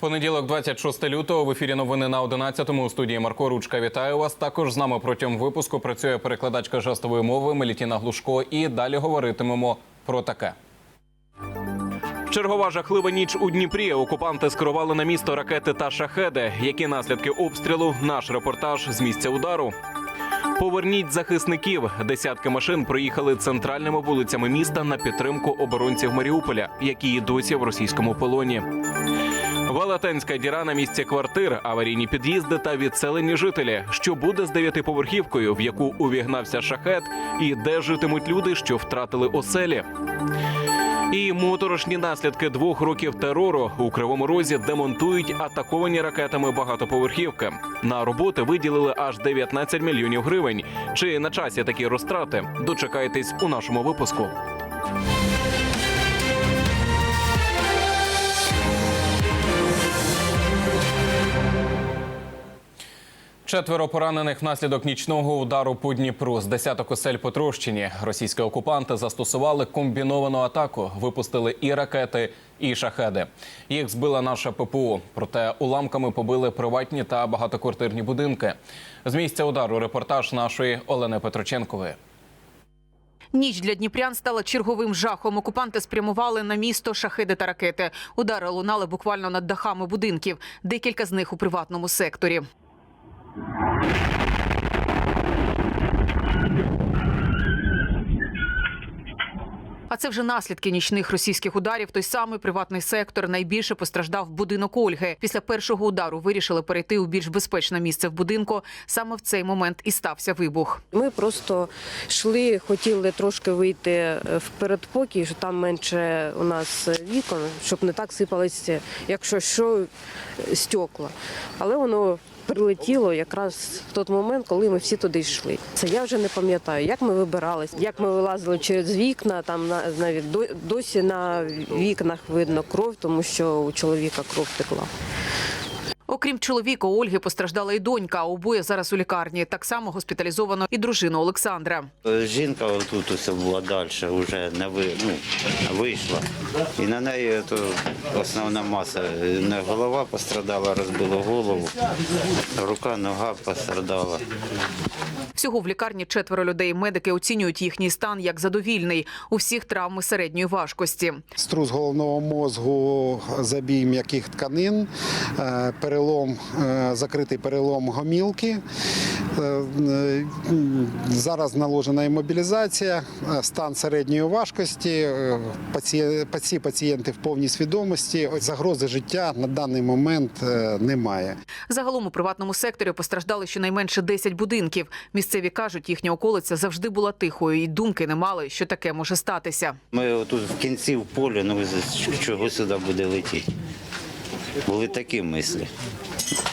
Понеділок, 26 лютого, в ефірі новини на 11-му. У студії Марко Ручка. Вітаю вас. Також з нами протягом випуску працює перекладачка жестової мови Мелітіна Глушко. І далі говоритимемо про таке. Чергова жахлива ніч у Дніпрі. Окупанти скерували на місто ракети та шахеди. Які наслідки обстрілу? Наш репортаж з місця удару. Поверніть захисників. Десятки машин проїхали центральними вулицями міста на підтримку оборонців Маріуполя, які і досі в російському полоні. Велетенська діра на місці квартир, аварійні під'їзди та відселені жителі. Що буде з дев'ятиповерхівкою, в яку увігнався шахет, і де житимуть люди, що втратили оселі. І моторошні наслідки двох років терору у кривому розі демонтують атаковані ракетами багатоповерхівки. На роботи виділили аж 19 мільйонів гривень. Чи на часі такі розтрати? Дочекайтесь у нашому випуску. Четверо поранених внаслідок нічного удару по Дніпру з десяток осель потрощені. Російські окупанти застосували комбіновану атаку, випустили і ракети, і шахеди. Їх збила наша ППО. Проте уламками побили приватні та багатоквартирні будинки. З місця удару репортаж нашої Олени Петроченкової. Ніч для дніпрян стала черговим жахом. Окупанти спрямували на місто шахеди та ракети. Удари лунали буквально над дахами будинків. Декілька з них у приватному секторі. А це вже наслідки нічних російських ударів. Той самий приватний сектор найбільше постраждав будинок Ольги. Після першого удару вирішили перейти у більш безпечне місце в будинку. Саме в цей момент і стався вибух. Ми просто йшли, хотіли трошки вийти е, в передпокій, що там менше у нас вікон, щоб не так сипалися, якщо що, стекла. Але воно прилетіло якраз в той момент, коли ми всі туди йшли. Це я вже не пам'ятаю, як ми вибирались, як ми вилазили через вікна. Там на- навіть до- досі на вікнах видно кров, тому що у чоловіка кров текла. Окрім чоловіка, Ольги постраждала і донька. Обоє зараз у лікарні. Так само госпіталізовано і дружину Олександра. Жінка тут усе була далі, вже не ви, ну, вийшла. І на неї то основна маса. Не голова пострадала, розбила голову, рука, нога пострадала. Всього в лікарні четверо людей. Медики оцінюють їхній стан як задовільний. У всіх травми середньої важкості. струс головного мозгу, забій м'яких тканин, е, перелом, е, закритий перелом гомілки. Е, е, Зараз наложена іммобілізація, е, стан середньої важкості. Всі пацієнти в повній свідомості. Загрози життя на даний момент немає. Загалом у приватному секторі постраждали щонайменше 10 будинків. Місцеві кажуть, їхня околиця завжди була тихою, і думки не мали, що таке може статися. Ми тут в кінці в полі, ну чого сюди буде летіти. Були такі мислі.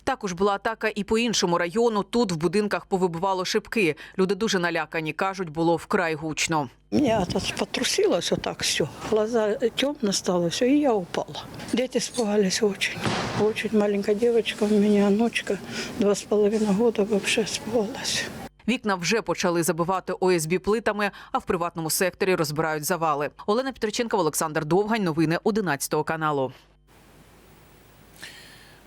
Також була атака і по іншому району. Тут в будинках повибивало шибки. Люди дуже налякані. кажуть, було вкрай гучно. Я тут потрусилась вот так все. Глаза темно стало все, и я упала. Дети испугались очень. Очень маленькая девочка у меня, внучка, два с половиной года вообще испугалась. Вікна вже почали забивати ОСБ плитами, а в приватному секторі розбирають завали. Олена Петриченкова, Олександр Довгань. Новини 11 каналу.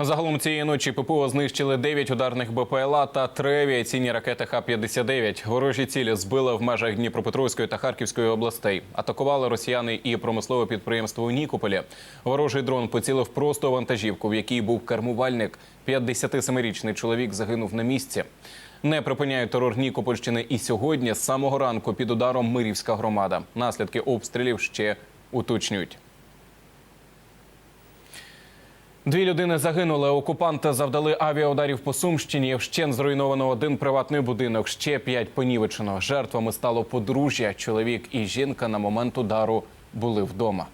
Загалом цієї ночі ППО знищили 9 ударних БПЛА та 3 авіаційні ракети Х-59. Ворожі цілі збили в межах Дніпропетровської та Харківської областей. Атакували росіяни і промислове підприємство у Нікополі. Ворожий дрон поцілив просто вантажівку, в якій був кермувальник. 57-річний чоловік загинув на місці. Не припиняють терор Нікопольщини і сьогодні з самого ранку під ударом Мирівська громада. Наслідки обстрілів ще уточнюють. Дві людини загинули. Окупанти завдали авіаударів по Сумщині. Вщен зруйновано один приватний будинок. Ще п'ять понівечено. Жертвами стало подружжя. Чоловік і жінка на момент удару були вдома.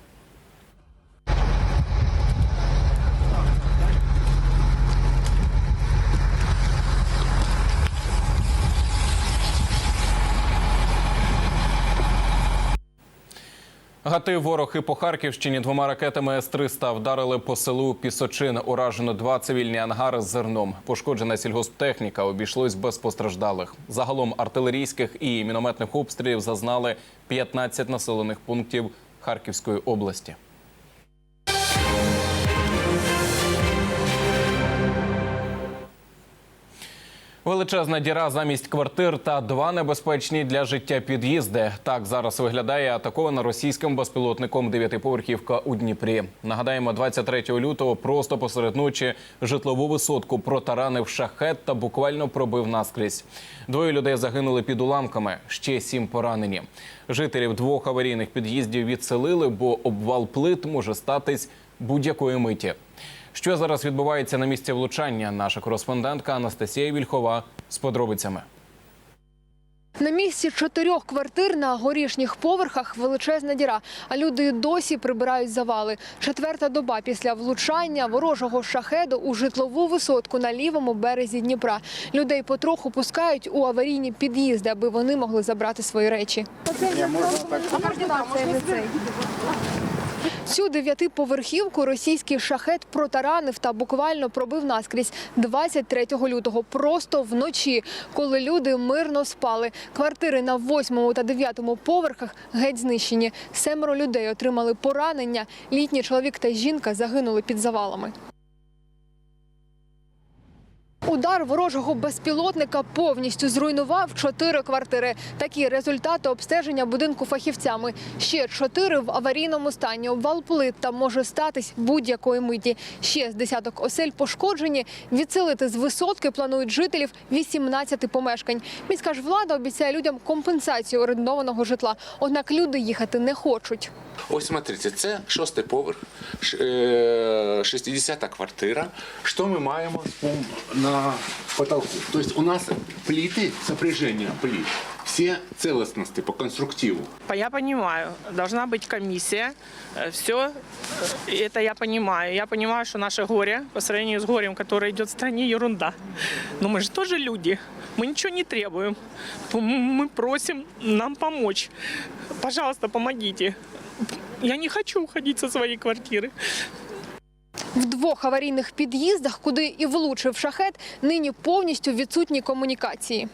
Гати ворог і по Харківщині двома ракетами С-300 вдарили по селу Пісочин. Уражено два цивільні ангари з зерном. Пошкоджена сільгосптехніка. Обійшлось без постраждалих. Загалом артилерійських і мінометних обстрілів зазнали 15 населених пунктів Харківської області. Величезна діра замість квартир та два небезпечні для життя під'їзди. Так зараз виглядає атакована російським безпілотником дев'ятиповерхівка у Дніпрі. Нагадаємо, 23 лютого просто посеред ночі житлову висотку протаранив шахет та буквально пробив наскрізь. Двоє людей загинули під уламками, ще сім поранені. Жителів двох аварійних під'їздів відселили, бо обвал плит може статись будь-якої миті. Що зараз відбувається на місці влучання? Наша кореспондентка Анастасія Вільхова з подробицями. На місці чотирьох квартир на горішніх поверхах величезна діра, а люди досі прибирають завали. Четверта доба після влучання ворожого шахеду у житлову висотку на лівому березі Дніпра. Людей потроху пускають у аварійні під'їзди, аби вони могли забрати свої речі. Цю дев'ятиповерхівку російський шахет протаранив та буквально пробив наскрізь 23 лютого, просто вночі, коли люди мирно спали. Квартири на восьмому та дев'ятому поверхах геть знищені. Семеро людей отримали поранення. Літній чоловік та жінка загинули під завалами. Удар ворожого безпілотника повністю зруйнував чотири квартири. Такі результати обстеження будинку фахівцями. Ще чотири в аварійному стані. Обвал плит та може статись будь-якої миті. Ще з десяток осель пошкоджені. Відселити з висотки планують жителів 18 помешкань. Міська ж влада обіцяє людям компенсацію орендованого житла. Однак люди їхати не хочуть. Ось смотрите, це шостий поверх, ш- е, 60-та квартира. Що ми маємо на потолку? Тобто у нас плиты, сопряжение плит, все целостности по конструктиву. Я понимаю, должна быть комиссия. Все это я понимаю. Я понимаю, что наше горе по сравнению с горем, которое идет в стране, ерунда. Но мы же тоже люди. Мы ничего не требуем. П- Мы просим нам помочь. Пожалуйста, помогите. Я не хочу уходить со своей квартиры. В двох аварійних під'їздах, куди і влучив шахет, нині повністю відсутні комунікації.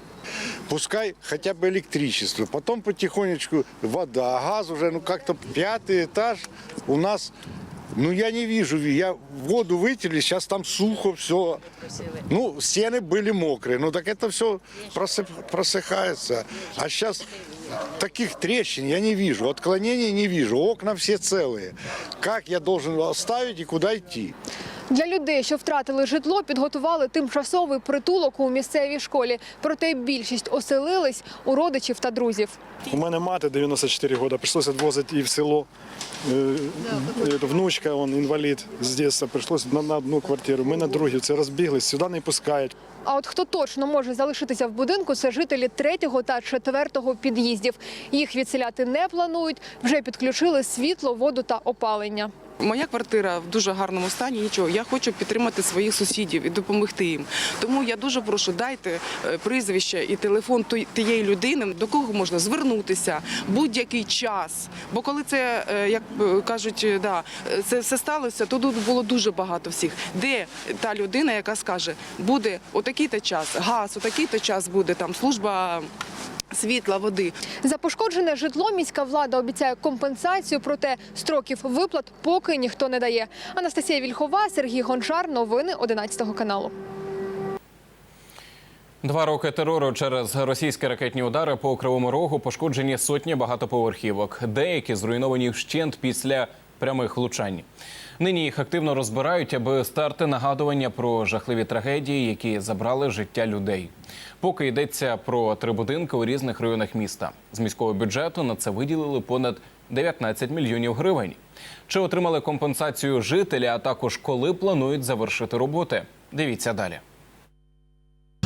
Пускай хотя бы электричество, потом потихонечку вода, газ уже, ну как-то пятый этаж у нас, ну я не вижу, я воду вытерли, сейчас там сухо все. Ну, стены были мокрые, ну так это все просыхается. А сейчас таких трещин я не вижу, отклонений не вижу, окна все целые. Как я должен оставить и куда идти? Для людей, що втратили житло, підготували тимчасовий притулок у місцевій школі. Проте більшість оселились у родичів та друзів. У мене мати 94 роки, прийшлося відвозити її в село. Е, е, Внучка, он, інвалід з дитинства, прийшлося на, одну квартиру. Ми на другу, це розбіглись, сюди не пускають. А от хто точно може залишитися в будинку, це жителі третього та четвертого під'їздів. Їх відселяти не планують, вже підключили світло, воду та опалення. Моя квартира в дуже гарному стані. Нічого, я хочу підтримати своїх сусідів і допомогти їм. Тому я дуже прошу, дайте е, прізвище і телефон тієї людини, до кого можна звернутися будь-який час. Бо коли це, е, як е, кажуть, да, це все сталося, то тут було дуже багато всіх. Де та людина, яка скаже, буде отакий-то час, газ, отакий-то час буде там служба. Світла, води. За пошкоджене житло міська влада обіцяє компенсацію, проте строків виплат поки ніхто не дає. Анастасія Вільхова, Сергій Гончар. Новини 11 каналу. Два роки терору через російські ракетні удари по кривому рогу пошкоджені сотні багатоповерхівок. Деякі зруйновані вщент після прямих влучань. Нині їх активно розбирають, аби старти нагадування про жахливі трагедії, які забрали життя людей. Поки йдеться про три будинки у різних районах міста. З міського бюджету на це виділили понад 19 мільйонів гривень. Чи отримали компенсацію жителі, а також коли планують завершити роботи? Дивіться далі.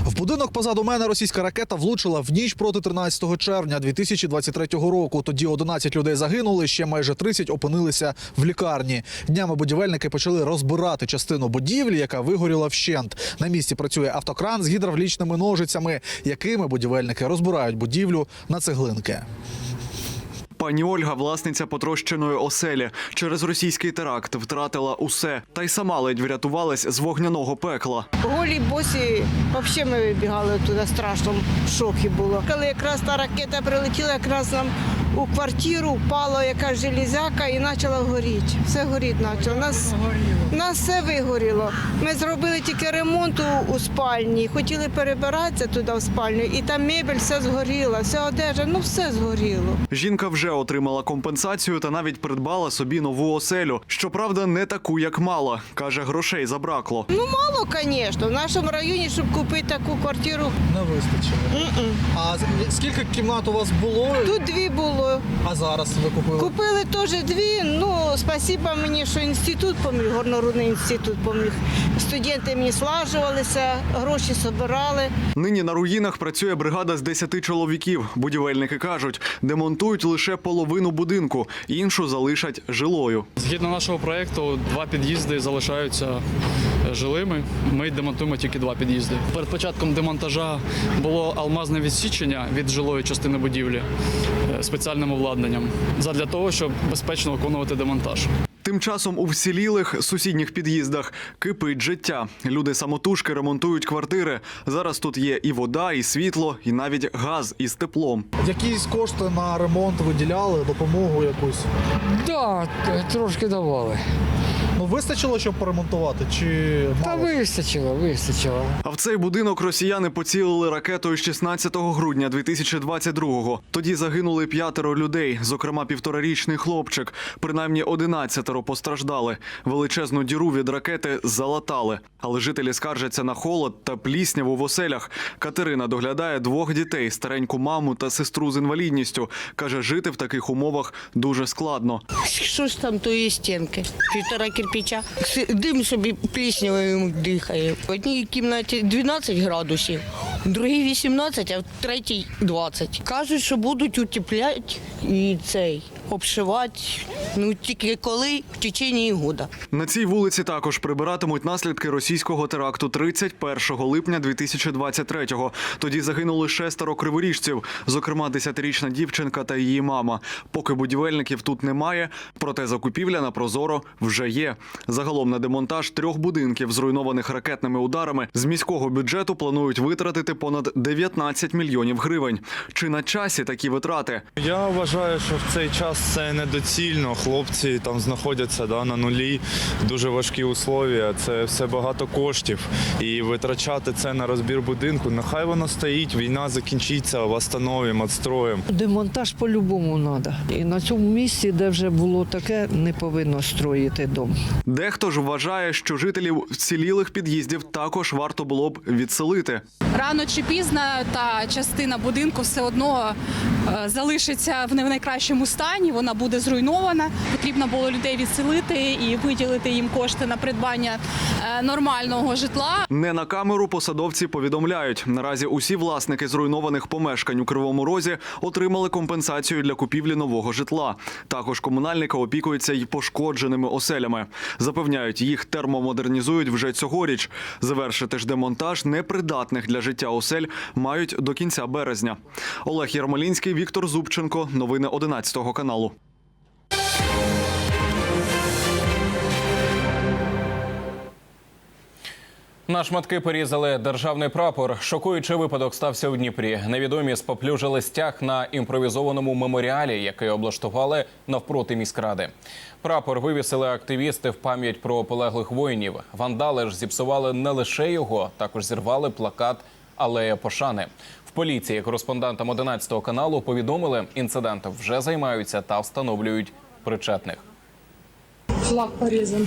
В будинок позаду мене російська ракета влучила в ніч проти 13 червня 2023 року. Тоді 11 людей загинули, ще майже 30 опинилися в лікарні. Днями будівельники почали розбирати частину будівлі, яка вигоріла вщент. На місці працює автокран з гідравлічними ножицями, якими будівельники розбирають будівлю на цеглинки. Пані Ольга, власниця потрощеної оселі, через російський теракт втратила усе, та й сама ледь врятувалась з вогняного пекла. Голі босі, взагалі ми вибігали туди страшно, в шокі було. Коли якраз та ракета прилетіла, якраз нам у квартиру впала якась железяка і почала горіти. Все горіти почало. Нас, нас все вигоріло. Ми зробили тільки ремонт у, у спальні, хотіли перебиратися туди в спальню, і там мебель все згоріла, вся одежа, ну все згоріло. Жінка вже отримала компенсацію та навіть придбала собі нову оселю. Щоправда, не таку, як мала. Каже, грошей забракло. Ну мало, звісно. В нашому районі, щоб купити таку квартиру, Не вистачило. м-м. А скільки кімнат у вас було? тут дві було. А зараз ви купили? Купили теж дві. Ну, спасіба мені, що інститут поміг, горнорудний інститут поміг. Студенти мені слажувалися, гроші збирали. Нині на руїнах працює бригада з 10 чоловіків. Будівельники кажуть, демонтують лише половину будинку, іншу залишать жилою. Згідно нашого проєкту, два під'їзди залишаються е, жилими. Ми демонтуємо тільки два під'їзди. Перед початком демонтажа було алмазне відсічення від жилої частини будівлі спеціальним обладнанням задля того, щоб безпечно виконувати демонтаж. Тим часом у вцілілих сусідніх під'їздах кипить життя. Люди самотужки ремонтують квартири. Зараз тут є і вода, і світло, і навіть газ із теплом. Якісь кошти на ремонт виділяли, допомогу якусь. Так, трошки давали. Ну вистачило, щоб поремонтувати? Чи Та мало? вистачило, вистачило. А в цей будинок росіяни поцілили ракетою 16 грудня 2022-го. Тоді загинули п'ятеро людей, зокрема півторарічний хлопчик. Принаймні 11 постраждали. Величезну діру від ракети залатали. Але жителі скаржаться на холод та плісняву в оселях. Катерина доглядає двох дітей, стареньку маму та сестру з інвалідністю. Каже, жити в таких умовах дуже складно. Що ж там тої стінки? Півтора кирпича. Дим собі пліснявим дихає. В одній кімнаті 12 градусів, в другій 18, а в третій 20. Кажуть, що будуть утепляти і цей обшивати. Ну тільки коли в течение года. На цій вулиці також прибиратимуть наслідки російського теракту 31 липня 2023-го. Тоді загинули шестеро криворіжців, зокрема 10-річна дівчинка та її мама. Поки будівельників тут немає, проте закупівля на прозоро вже є. Загалом на демонтаж трьох будинків, зруйнованих ракетними ударами, з міського бюджету планують витратити понад 19 мільйонів гривень. Чи на часі такі витрати? Я вважаю, що в цей час це недоцільно. Хлопці там знаходяться да, на нулі, дуже важкі условия. Це все багато коштів. І витрачати це на розбір будинку. Нехай воно стоїть, війна закінчиться, восстановимо, відстроїмо. Демонтаж по-любому треба. І на цьому місці, де вже було таке, не повинно строїти дом. Дехто ж вважає, що жителів вцілілих під'їздів також варто було б відселити. Рано чи пізно та частина будинку все одно е, залишиться в не в найкращому стані. Вона буде зруйнована. Потрібно було людей відселити і виділити їм кошти на придбання е, нормального житла. Не на камеру посадовці повідомляють. Наразі усі власники зруйнованих помешкань у Кривому Розі отримали компенсацію для купівлі нового житла. Також комунальники опікуються й пошкодженими оселями. Запевняють, їх термомодернізують вже цьогоріч. Завершити ж демонтаж непридатних для життя осель мають до кінця березня. Олег Ярмолінський, Віктор Зубченко. Новини 11 каналу. На шматки порізали державний прапор. Шокуючий випадок стався у Дніпрі. Невідомі споплюжили стяг на імпровізованому меморіалі, який облаштували навпроти міськради. Прапор вивісили активісти в пам'ять про полеглих воїнів. Вандали ж зіпсували не лише його, також зірвали плакат Алея пошани. Поліції кореспондентам 11 каналу повідомили, інцидентом вже займаються та встановлюють причетних. Флаг порізан.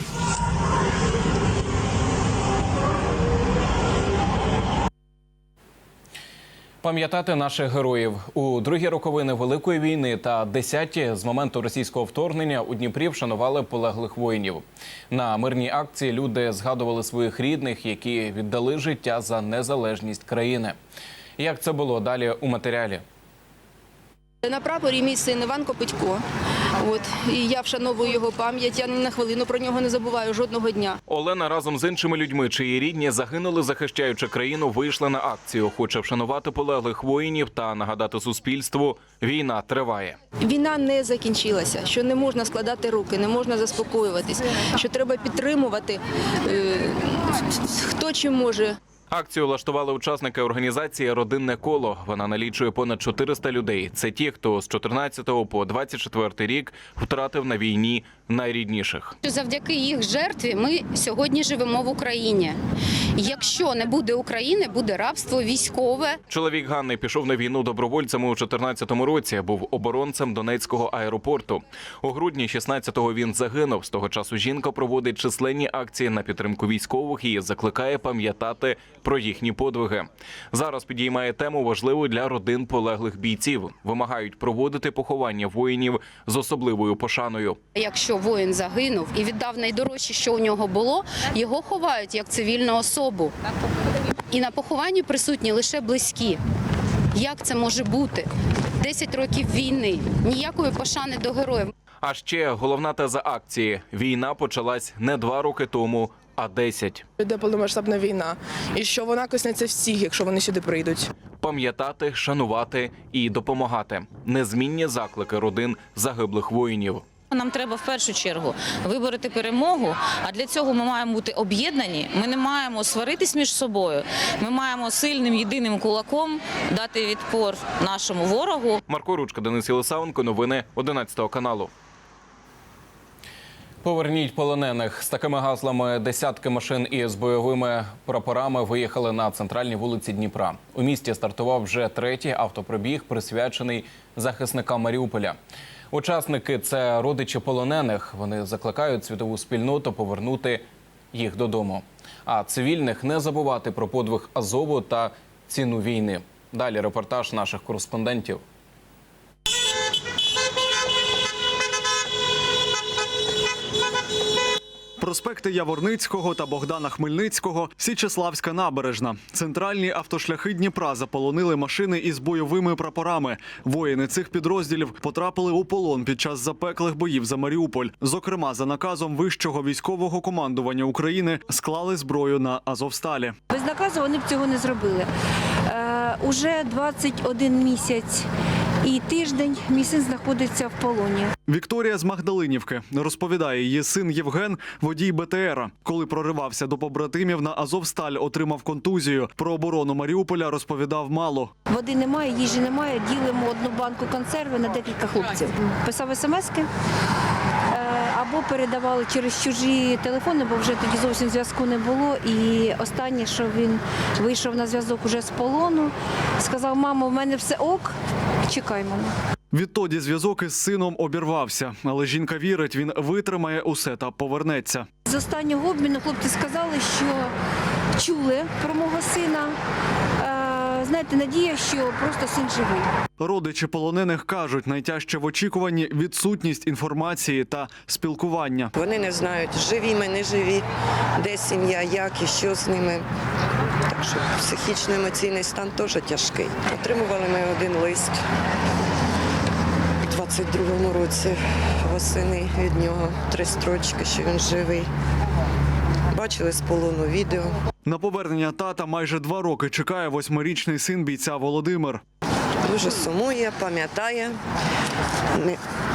Пам'ятати наших героїв у другі роковини Великої війни та десяті з моменту російського вторгнення у Дніпрі вшанували полеглих воїнів. На мирній акції люди згадували своїх рідних, які віддали життя за незалежність країни. Як це було далі у матеріалі? На прапорі мій син Іван Копитько. От і я вшановую його пам'ять. Я ні на хвилину про нього не забуваю жодного дня. Олена разом з іншими людьми, чиї рідні загинули, захищаючи країну, вийшла на акцію. Хоче вшанувати полеглих воїнів та нагадати суспільству, війна триває. Війна не закінчилася, що не можна складати руки, не можна заспокоюватись, що треба підтримувати. е, Хто чим може Акцію влаштували учасники організації Родинне коло. Вона налічує понад 400 людей. Це ті, хто з 14 по 24 рік втратив на війні найрідніших. Завдяки їх жертві ми сьогодні живемо в Україні. Якщо не буде України, буде рабство військове. Чоловік Ганни пішов на війну добровольцем у 14-му році. Був оборонцем Донецького аеропорту. У грудні 16-го він загинув. З того часу жінка проводить численні акції на підтримку військових і закликає пам'ятати про їхні подвиги. Зараз підіймає тему важливу для родин полеглих бійців. Вимагають проводити поховання воїнів з особливою пошаною. Якщо воїн загинув і віддав найдорожче, що у нього було, його ховають як цивільну особу. І на похованні присутні лише близькі. Як це може бути? 10 років війни, ніякої пошани до героїв. А ще головна теза акції: війна почалась не два роки тому, а десять. Йде повномасштабна війна, і що вона коснеться всіх, якщо вони сюди прийдуть. Пам'ятати, шанувати і допомагати незмінні заклики родин загиблих воїнів. Нам треба в першу чергу вибороти перемогу. А для цього ми маємо бути об'єднані. Ми не маємо сваритись між собою. Ми маємо сильним єдиним кулаком дати відпор нашому ворогу. Марко Ручка, Денис Єлисавенко, новини 11 каналу. Поверніть полонених з такими гаслами десятки машин із бойовими прапорами виїхали на центральній вулиці Дніпра. У місті стартував вже третій автопробіг, присвячений захисникам Маріуполя. Учасники це родичі полонених. Вони закликають світову спільноту повернути їх додому. А цивільних не забувати про подвиг Азову та ціну війни. Далі репортаж наших кореспондентів. Проспекти Яворницького та Богдана Хмельницького, Січеславська набережна. Центральні автошляхи Дніпра заполонили машини із бойовими прапорами. Воїни цих підрозділів потрапили у полон під час запеклих боїв за Маріуполь. Зокрема, за наказом вищого військового командування України склали зброю на Азовсталі. Без наказу вони б цього не зробили. Е, уже 21 місяць і тиждень мій син знаходиться в полоні. Вікторія з Магдалинівки розповідає, її син Євген водій БТРа. Коли проривався до побратимів на Азовсталь, отримав контузію. Про оборону Маріуполя розповідав мало. Води немає, їжі немає. Ділимо одну банку консерви на декілька хлопців. Писав смски або передавали через чужі телефони, бо вже тоді зовсім зв'язку не було. І останнє, що він вийшов на зв'язок уже з полону, сказав: мамо, в мене все ок, чекай мене. Відтоді зв'язок із сином обірвався, але жінка вірить, він витримає усе та повернеться. З останнього обміну хлопці сказали, що чули про мого сина. Знаєте, надія, що просто син живий. Родичі полонених кажуть, найтяжче в очікуванні відсутність інформації та спілкування. Вони не знають, живі ми, не живі, де сім'я, як і що з ними. Так що психічно-емоційний стан теж тяжкий. Отримували ми один лист у 22-му році восени від нього три строчки, що він живий. Бачили з полону відео. На повернення тата майже два роки чекає восьмирічний син бійця Володимир. Дуже сумує, пам'ятає.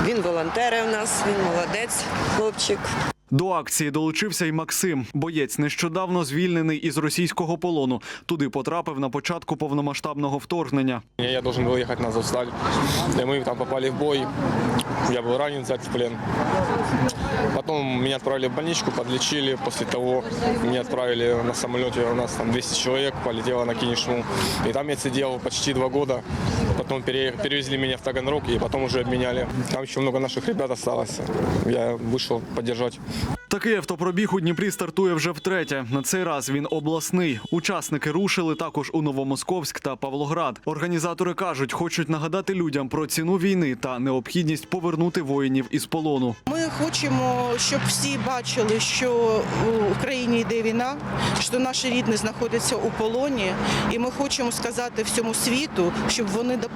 Він волонтери у нас, він молодець, хлопчик. До акції долучився й Максим. Боєць нещодавно звільнений із російського полону. Туди потрапив на початку повномасштабного вторгнення. Я должен был ехать на Азовсталь, и мы там попали в бой. Я был ранен, взят в плен. Потом меня отправили в больничку, подлечили. После того меня отправили на самолете, у нас там 200 человек, полетело на Кинешму. И там я сидел почти два года. Потом перевезли меня в Таганрог, и потом уже обменяли. Там еще много наших ребят осталось. Я вышел поддержать. Такий автопробіг у Дніпрі стартує вже втретє. На цей раз він обласний. Учасники рушили також у Новомосковськ та Павлоград. Організатори кажуть, хочуть нагадати людям про ціну війни та необхідність повернути воїнів із полону. Ми хочемо, щоб всі бачили, що в Україні йде війна, що наші рідні знаходяться у полоні, і ми хочемо сказати всьому світу, щоб вони допомогли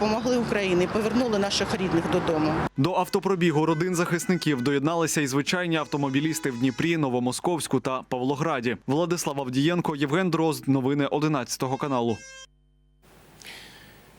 Україні повернули наших рідних додому. До автопробігу родин захисників доєдналися і звичайні автомобілісти в Дніпрі, Новомосковську та Павлограді. Владислав Авдієнко, Євген Дрозд. Новини 11 каналу.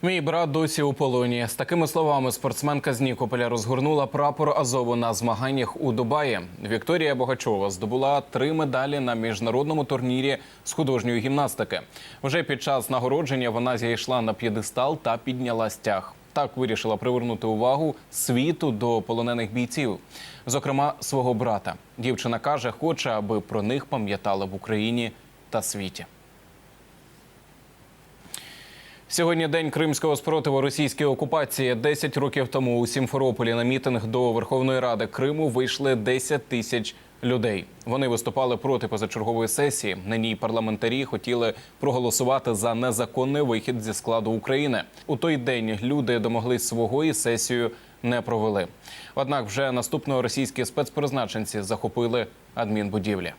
Мій брат досі у полоні. З такими словами спортсменка з Нікополя розгорнула прапор Азову на змаганнях у Дубаї. Вікторія Богачова здобула три медалі на міжнародному турнірі з художньої гімнастики. Вже під час нагородження вона зійшла на п'єдестал та підняла стяг. Так вирішила привернути увагу світу до полонених бійців, зокрема свого брата. Дівчина каже, хоче, аби про них пам'ятали в Україні та світі. Сьогодні день кримського спротиву російській окупації. 10 років тому у Сімферополі на мітинг до Верховної Ради Криму вийшли 10 тисяч людей. Вони виступали проти позачергової сесії. На ній парламентарі хотіли проголосувати за незаконний вихід зі складу України. У той день люди домоглись свого і сесію не провели. Однак, вже наступного російські спецпризначенці захопили адмінбудівлі.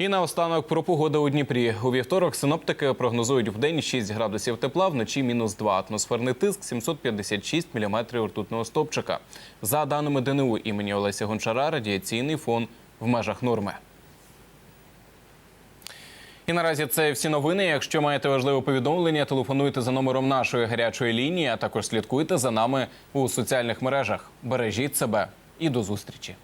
І наостанок про погоду у Дніпрі. У вівторок синоптики прогнозують в день 6 градусів тепла, вночі мінус 2. Атмосферний тиск 756 міліметрів ртутного стопчика. За даними ДНУ імені Олеся Гончара, радіаційний фон в межах норми. І наразі це всі новини. Якщо маєте важливе повідомлення, телефонуйте за номером нашої гарячої лінії, а також слідкуйте за нами у соціальних мережах. Бережіть себе і до зустрічі.